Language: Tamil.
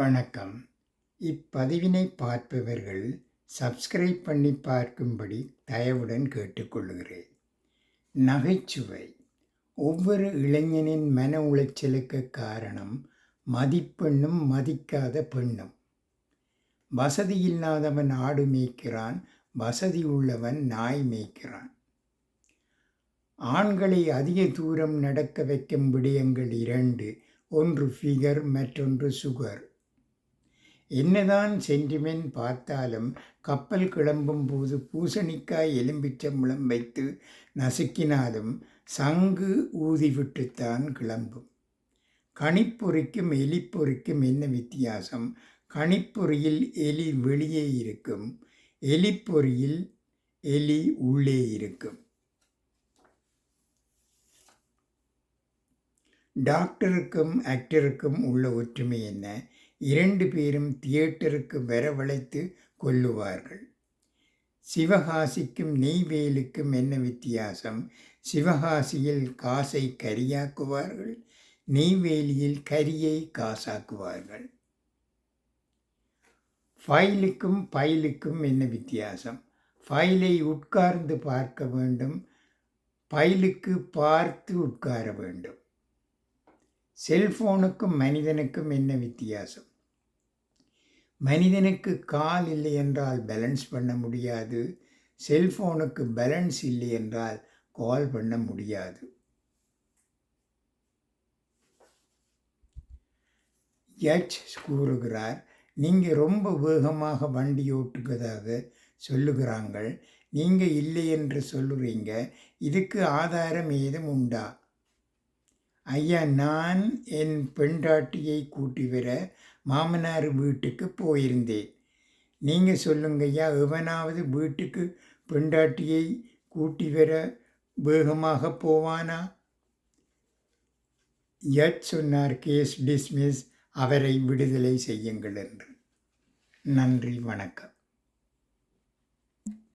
வணக்கம். இப்பதிவினை பார்ப்பவர்கள் சப்ஸ்கிரைப் பண்ணி பார்க்கும்படி தயவுடன் கேட்டுக்கொள்கிறேன் நகைச்சுவை. ஒவ்வொரு இளைஞனின் மன உளைச்சலுக்கு காரணம் மதிப்பெண்ணும் மதிக்காத பெண்ணும். வசதி இல்லாதவன் ஆடு மேய்க்கிறான் வசதி உள்ளவன் நாய் மேய்க்கிறான். ஆண்களை அதிக தூரம் நடக்க வைக்கும் விடயங்கள் இரண்டு ஒன்று ஃபிகர் மற்றொன்று சுகர் என்னதான் சென்டிமென்ட் பார்த்தாலும் கப்பல் கிளம்பும் போது பூசணிக்காய் எலும்பிச்சம்பளம் வைத்து நசுக்கினாலும் சங்கு ஊதிவிட்டுத்தான் கிளம்பும். கணிப்பொறிக்கும் எலிப்பொறிக்கும் என்ன வித்தியாசம்? கணிப்பொறியில் எலி வெளியே இருக்கும் எலிப்பொறியில் எலி உள்ளே இருக்கும். டாக்டருக்கும் ஆக்டருக்கும் உள்ள ஒற்றுமை என்ன? இரண்டு பேரும் தியேட்டருக்கு வரவழைத்து கொல்லுவார்கள் சிவகாசிக்கும் நெய்வேலுக்கும் என்ன வித்தியாசம்? சிவகாசியில் காசை கரியாக்குவார்கள் நெய்வேலியில் கரியை காசாக்குவார்கள். ஃபைலுக்கும் பைலுக்கும் என்ன வித்தியாசம்? ஃபைலை உட்கார்ந்து பார்க்க வேண்டும் பைலுக்கு பார்த்து உட்கார வேண்டும். செல்ஃபோனுக்கும் மனிதனுக்கும் என்ன வித்தியாசம்? மனிதனுக்கு கால் இல்லை என்றால் பேலன்ஸ் பண்ண முடியாது. செல்ஃபோனுக்கு பேலன்ஸ் இல்லை என்றால் கால் பண்ண முடியாது. எச் கூறுகிறார் நீங்கள் ரொம்ப வேகமாக வண்டி ஓட்டுகிறதாக சொல்லுகிறாங்கள். நீங்கள் இல்லை என்று சொல்லுறீங்க. இதுக்கு ஆதாரம் ஏதும் உண்டா? ஐயா நான் என் பெண்டாட்டியை கூட்டி வர மாமனார் வீட்டுக்கு போயிருந்தேன். நீங்கள் சொல்லுங்கய்யா எவனாவது வீட்டுக்கு பெண்டாட்டியை கூட்டி வர வேகமாக போவானா? யட் சொன்னார் கேஸ் டிஸ்மிஸ் அவரை விடுதலை செய்யுங்கள் என்று. நன்றி வணக்கம்.